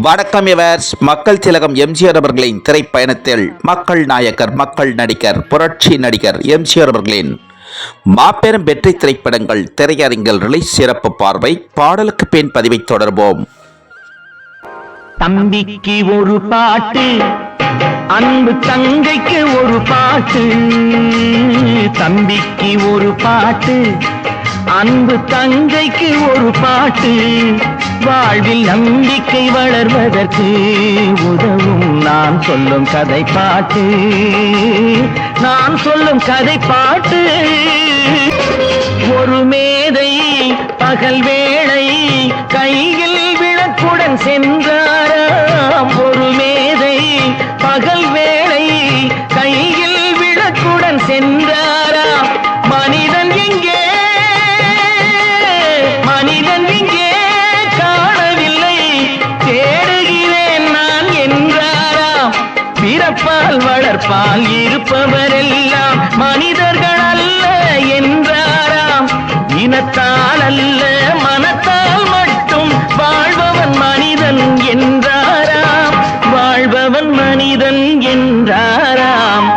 வணக்கம் இவர்ஸ் மக்கள் திலகம் எம்ஜிஆர் அவர்களின் திரைப்பயணத்தில் மக்கள் நாயகர் மக்கள் நடிகர் புரட்சி நடிகர் எம்ஜிஆர் அவர்களின் மாபெரும் வெற்றி திரைப்படங்கள் திரையரங்கில் ரிலீஸ் சிறப்பு பார்வை பாடலுக்கு பின் பதிவை தொடர்வோம் தம்பிக்கு ஒரு பாட்டு அன்பு தங்கைக்கு ஒரு பாட்டு. தம்பிக்கு ஒரு பாட்டு அன்பு தங்கைக்கு ஒரு பாட்டு. வாழ்வில் நம்பிக்கை வளர்வதற்கு உதவும். நான் சொல்லும் கதை பாட்டு நான் சொல்லும் கதை பாட்டு ஒரு மேதை பகல் வேளை கையில் விளக்குடன் சென்றாராம். ஒரு மேதை பகல் வேளை கையில் விளக்குடன் சென்றார். பிறப்பால் இருப்பவரெல்லாம் மனிதர்கள் அல்ல என்றாராம். இனத்தால் அல்ல மனத்தால் மட்டும் வாழ்பவன் மனிதன் என்றாராம். வாழ்பவன் மனிதன் என்றாராம்.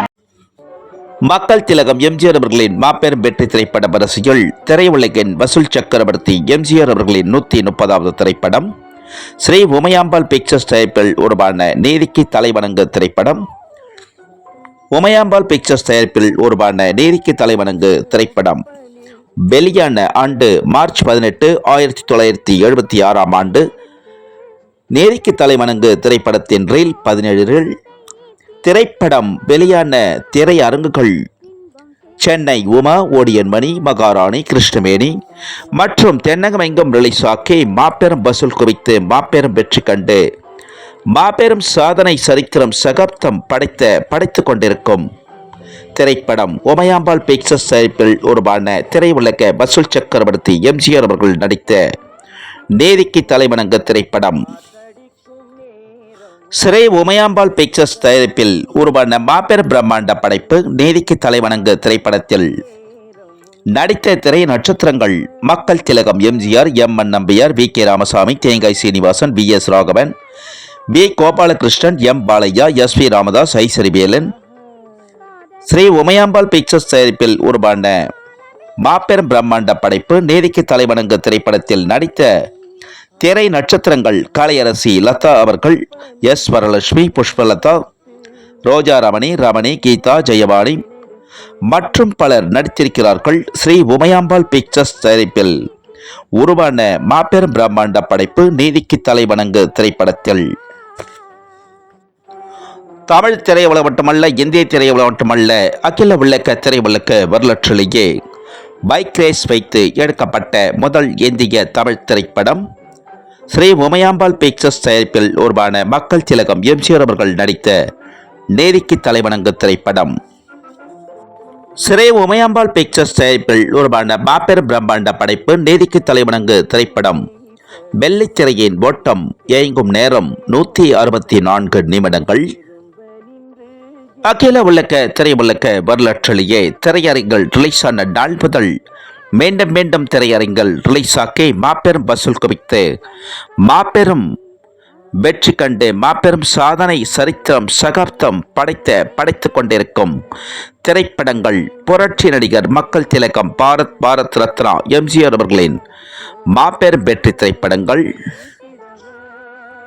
மக்கள் திலகம் எம்ஜிஆர் அவர்களின் மாபெரும் வெற்றி திரைப்பட வரிசையில் திரையுலகின் வசூல் சக்கரவர்த்தி எம்ஜிஆர் அவர்களின் நூற்றி முப்பதாவது திரைப்படம் ஸ்ரீ உமையாம்பாள் பிக்சர்ஸ் டைப்பில் உருவான நீதிக்கு தலைவணங்கு திரைப்படம் உமையாம்பாள் பிக்சர்ஸ் தயாரிப்பில் உருவான நேரிக்கு தலைவணங்கு திரைப்படம். வெளியான ஆண்டு மார்ச் பதினெட்டு ஆயிரத்தி தொள்ளாயிரத்தி எழுபத்தி ஆறாம் ஆண்டு. நேரிக்கு தலைவணங்கு திரைப்படத்தின் ரீல் பதினேழு ரீல் திரைப்படம் வெளியான திரையரங்குகள் சென்னை உமா ஓடியன்மணி மகாராணி கிருஷ்ணவேணி மற்றும் தென்னகமெங்கும் ரிலீஸ் ஆக்கி மாபெரும் வசூல் குவித்து மாபெரும் வெற்றி கண்டு மாபெரும் சாதனை சரித்திரம் சகாப்தம் படைத்த படைத்து கொண்டிருக்கும் திரைப்படம் உமையாம்பாள் பிக்சர்ஸ் தயாரிப்பில் உருவான திரையுலக வசூல் சக்கரவர்த்தி எம்ஜிஆர் அவர்கள் நடித்த நேதிக்கு தலைவணங்க திரைப்படம். சிறை உமையாம்பாள் பிக்சர்ஸ் தயாரிப்பில் உருவான மாபெரும் பிரம்மாண்ட படைப்பு நேதிக்கு தலைவணங்கு திரைப்படத்தில் நடித்த திரை நட்சத்திரங்கள் மக்கள் திலகம் MGR M N Nambiar V K Ramasamy Thengai Srinivasan V S Raghavan V Gopalakrishnan M. Balaiah S. V. Ramadas Isarivelan Sri Umayambal pictures தயாரிப்பில் உருவான மாபெரும் பிரம்மாண்ட படைப்பு நீதிக்கு தலைவணங்கு திரைப்படத்தில் நடித்த திரை நட்சத்திரங்கள் காளையரசி லதா அவர்கள் எஸ். வரலட்சுமி புஷ்பலதா ரோஜா ரமணி ரமணி கீதா ஜெயவாணி மற்றும் பலர் நடித்திருக்கிறார்கள் ஸ்ரீ உமையாம்பாள் பிக்சர்ஸ் தயாரிப்பில் உருவான மாபெரும் பிரம்மாண்ட படைப்பு நீதிக்கு தலைவணங்கு திரைப்படத்தில். தமிழ் திரையுலகம் மட்டுமல்ல இந்திய திரையுலகம் மட்டுமல்ல அகில விளக்க திரையுலக வரலாற்றிலேயே பைக் ரேஸ் வைத்து எடுக்கப்பட்ட முதல் இந்திய தமிழ் திரைப்படம். ஸ்ரீ உமையாம்பாள் பிக்சர்ஸ் தயாரிப்பில் உருவான மக்கள் திலகம் எம்ஜிஆர் அவர்கள் நடித்த நேரிக்கு தலைவணங்கு திரைப்படம். ஸ்ரீ உமையாம்பாள் பிக்சர்ஸ் தயாரிப்பில் உருவான மாபெரும் பிரம்மாண்ட படைப்பு நேதிக்கு தலைவணங்கு திரைப்படம். வெள்ளித்திரையின் ஓட்டம் இயங்கும் நேரம் நூற்றி அறுபத்தி நான்கு நிமிடங்கள். அகில உலக திரையுலக வரலாற்றிலேயே திரையரங்கள் ரிலீஸ் ஆன நாள் முதல் மீண்டும் மீண்டும் திரையரங்கள் ரிலீஸ் ஆக்கி மாபெரும் வசூல் குவித்து மாபெரும் வெற்றி கண்டு மாபெரும் சாதனை சரித்திரம் சகாப்தம் படைத்த படைத்துக் கொண்டிருக்கும் திரைப்படங்கள் புரட்சி நடிகர் மக்கள் திலகம் பாரத் பாரத் ரத்னா எம்ஜிஆர் அவர்களின் மாபெரும் வெற்றி திரைப்படங்கள்.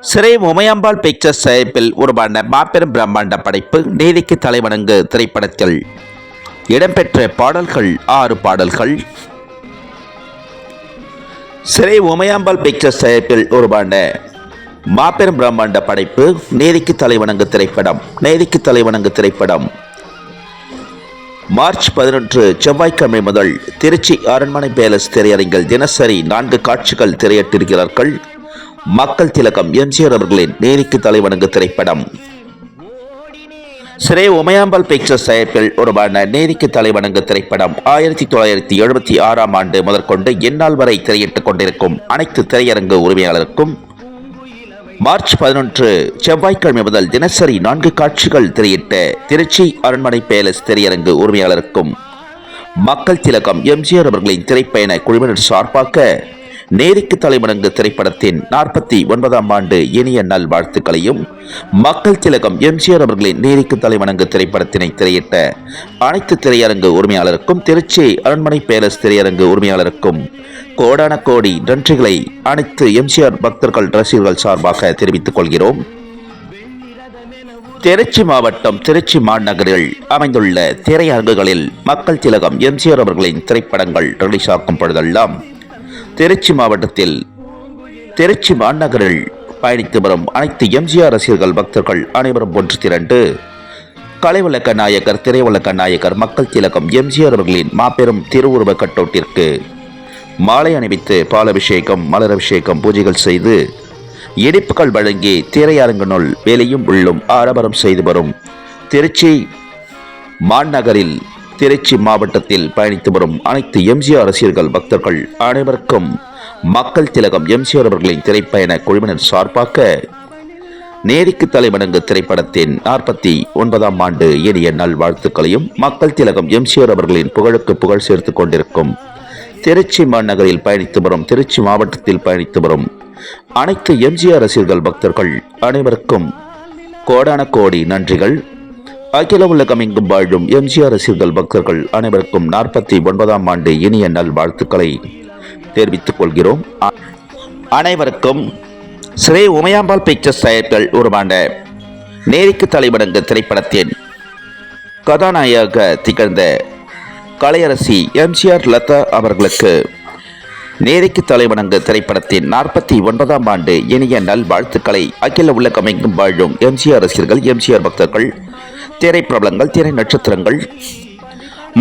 சிறை உமையம்பாள் பிக்சர்ஸ் தயாரிப்பில் உருவான மாபெரும் பிரம்மாண்ட படைப்பு நீதிக்கு தலைவணங்கு திரைப்படத்தில். இடம்பெற்ற பாடல்கள் ஆறு பாடல்கள். சிறை உமையாம்பாள் பிக்சர்ஸ் தயாரிப்பில் உருவான மாபெரும் பிரம்மாண்ட படைப்பு நேதிக்கு தலைவணங்கு திரைப்படம் நேதிக்கு தலைவணங்கு திரைப்படம். மார்ச் பதினொன்று செவ்வாய்க்கிழமை முதல் திருச்சி அரண்மனை பேலஸ் திரையரங்கில் தினசரி நான்கு காட்சிகள் திரையிட்டிருக்கிறார்கள். மக்கள் திலகம் எம்ஜிஆர் அவர்களின் நேரிக்கு தலைவணங்கு திரைப்படம். சிறை உமையாம்பாள் பிக்சர்ஸ் தயாரிப்பில் உருவான நேரிக்கு தலைவணங்கு திரைப்படம் ஆயிரத்தி தொள்ளாயிரத்தி எழுபத்தி ஆறாம் ஆண்டு முதற்கொண்டு இந்நாள் வரை திரையிட்டுக் கொண்டிருக்கும் அனைத்து திரையரங்கு உரிமையாளருக்கும். மார்ச் பதினொன்று செவ்வாய்க்கிழமை முதல் தினசரி நான்கு காட்சிகள் திரையிட்ட திருச்சி அரண்மனை பேலஸ் திரையரங்கு உரிமையாளருக்கும். மக்கள் திலகம் எம்ஜிஆர் அவர்களின் திரைப்பயண குழுவினர் சார்பாக நேருக்கு தலைமடங்கு திரைப்படத்தின் நாற்பத்தி ஒன்பதாம் ஆண்டு இனிய நல்வாழ்த்துக்களையும் மக்கள் திலகம் எம்ஜிஆர் அவர்களின் நேருக்கு தலைமடங்கு திரைப்படத்தினை திரையிட்ட அனைத்து திரையரங்கு உரிமையாளருக்கும் திருச்சி அரண்மனை பேலஸ் திரையரங்கு உரிமையாளருக்கும் கோடான கோடி நன்றிகளை அனைத்து எம்ஜிஆர் பக்தர்கள் ரசிகர்கள் சார்பாக தெரிவித்துக் கொள்கிறோம். திருச்சி மாவட்டம் திருச்சி மாநகரில் அமைந்துள்ள திரையரங்குகளில் மக்கள் திலகம் எம்ஜிஆர் அவர்களின் திரைப்படங்கள் ரிலீஸ் ஆகும் பொழுதெல்லாம் திருச்சி மாவட்டத்தில் திருச்சி மாநகரில் பயணித்து வரும் அனைத்து எம்ஜிஆர் ரசிகர்கள் பக்தர்கள் அனைவரும் ஒன்று திரண்டு கலைவழக்க நாயகர் திரைவழக்க நாயகர் மக்கள் திலகம் எம்ஜிஆர் அவர்களின் மாபெரும் திருவுருவ கட்டோட்டிற்கு மாலை அணிவித்து பாலபிஷேகம் மலரபிஷேகம் பூஜைகள் செய்து இனிப்புகள் வழங்கி திரையரங்கினுள் வேலையும் உள்ளும் ஆரம்பரம் செய்து வரும் திருச்சி மாநகரில் திருச்சி மாவட்டத்தில் பயணித்து வரும் அனைத்து எம்ஜிஆர் ரசிகர்கள் பக்தர்கள் அனைவருக்கும் மக்கள் திலகம் எம்ஜிஆர் அவர்களின் திரைப்பயண குழுவினர் சார்பாக நேருக்கு தலைவணங்கு திரைப்படத்தின் நாற்பத்தி ஒன்பதாம் ஆண்டு இனிய நல்வாழ்த்துக்களையும் மக்கள் திலகம் எம்ஜிஆர் அவர்களின் புகழுக்கு புகழ் சேர்த்து கொண்டிருக்கும் திருச்சி மாநகரில் பயணித்து வரும் திருச்சி மாவட்டத்தில் பயணித்து வரும் அனைத்து எம்ஜிஆர் ரசிகர்கள் பக்தர்கள் அனைவருக்கும் கோடான கோடி நன்றிகள். அகில உலகம் எங்கும் வாழும் எம்ஜிஆர் ரசிகர்கள் பக்தர்கள் அனைவருக்கும் நாற்பத்தி ஒன்பதாம் ஆண்டு இனிய நல் வாழ்த்துக்களை தெரிவித்துக் கொள்கிறோம். அனைவருக்கும் ஸ்ரீ உமையாம்பாள் பிக்சர்ஸ் தயாரிப்பில் உருவான நேருக்கு தலைவணங்கு திரைப்படத்தின் கதாநாயக திகழ்ந்த கலையரசி எம்ஜிஆர் லதா அவர்களுக்கு நேருக்கு தலைவணங்கு திரைப்படத்தின் நாற்பத்தி ஒன்பதாம் ஆண்டு இனிய நல்வாழ்த்துக்களை. அகில உலகமெங்கும் வாழும் எம்ஜிஆர் ரசிகர்கள் எம்ஜிஆர் பக்தர்கள் திரைப்பிரபலங்கள் திரை நட்சத்திரங்கள்.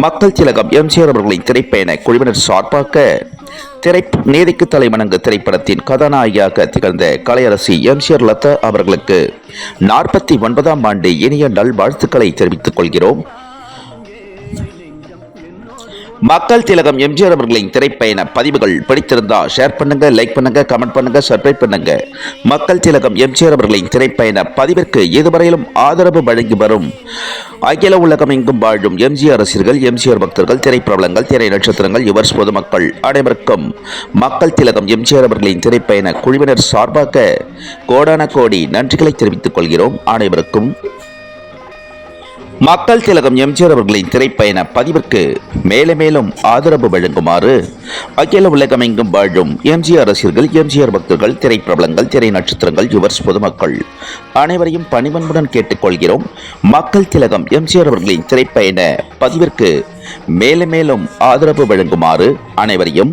மக்கள் திலகம் எம்ஜிஆர் அவர்களின் திரைப்பயண குழுவினர் சார்பாக திரை நேதிக்கு தலைவணங்கு திரைப்படத்தின் கதாநாயகியாக திகழ்ந்த கலையரசி எம்ஜிஆர் லதா அவர்களுக்கு நாற்பத்தி ஒன்பதாம் ஆண்டு இனிய நல்வாழ்த்துக்களை தெரிவித்துக் கொள்கிறோம். மக்கள் திலகம் எம்ஜிஆர் அவர்களின் திரைப்பயண பதிவுகள் பிடித்திருந்தா ஷேர் பண்ணுங்க லைக் பண்ணுங்க கமெண்ட் பண்ணுங்க சப்ஸ்கிரைப் பண்ணுங்க. மக்கள் திலகம் எம்ஜிஆர் அவர்களின் திரைப்பயண பதிவிற்கு இதுவரையிலும் ஆதரவு வழங்கி வரும். அகில உலகம் எங்கும் வாழும் எம்ஜிஆர் ரசிகர்கள் எம்ஜிஆர் பக்தர்கள் திரைப்பிரபலங்கள் திரை நட்சத்திரங்கள் யுவர்ஸ் பொதுமக்கள் அனைவருக்கும் மக்கள் திலகம் எம்ஜிஆர் அவர்களின் திரைப்பயண குழுவினர் சார்பாக கோடான கோடி நன்றிகளை தெரிவித்துக் கொள்கிறோம். அனைவருக்கும் மக்கள் திலகம் எம்ஜிஆர் அவர்களின் திரைப்பயண பதிவிற்கு மேலும் மேலும் ஆதரவு வழங்குமாறு அகில உலகமெங்கும் வாழும் எம்ஜிஆர் ரசிகர்கள் எம்ஜிஆர் பக்தர்கள் திரைப்பிரபலங்கள் திரை நட்சத்திரங்கள் யுவர்ஸ் பொதுமக்கள் அனைவரையும் பணிவன்புடன் கேட்டுக்கொள்கிறோம். மக்கள் திலகம் எம்ஜிஆர் அவர்களின் திரைப்பயண பதிவிற்கு மேலும் மேலும் ஆதரவு வழங்குமாறு அனைவரையும்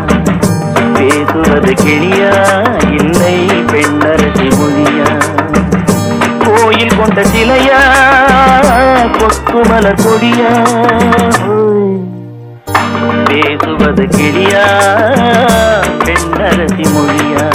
பேசுவது கிளியா? இல்லை பெண்ணரசி மொழியா கோயில் கொண்ட சிலையா? கொக்குமலர் கொடியா பேசுவது கிளியா? பெண்ணரசி மொழியா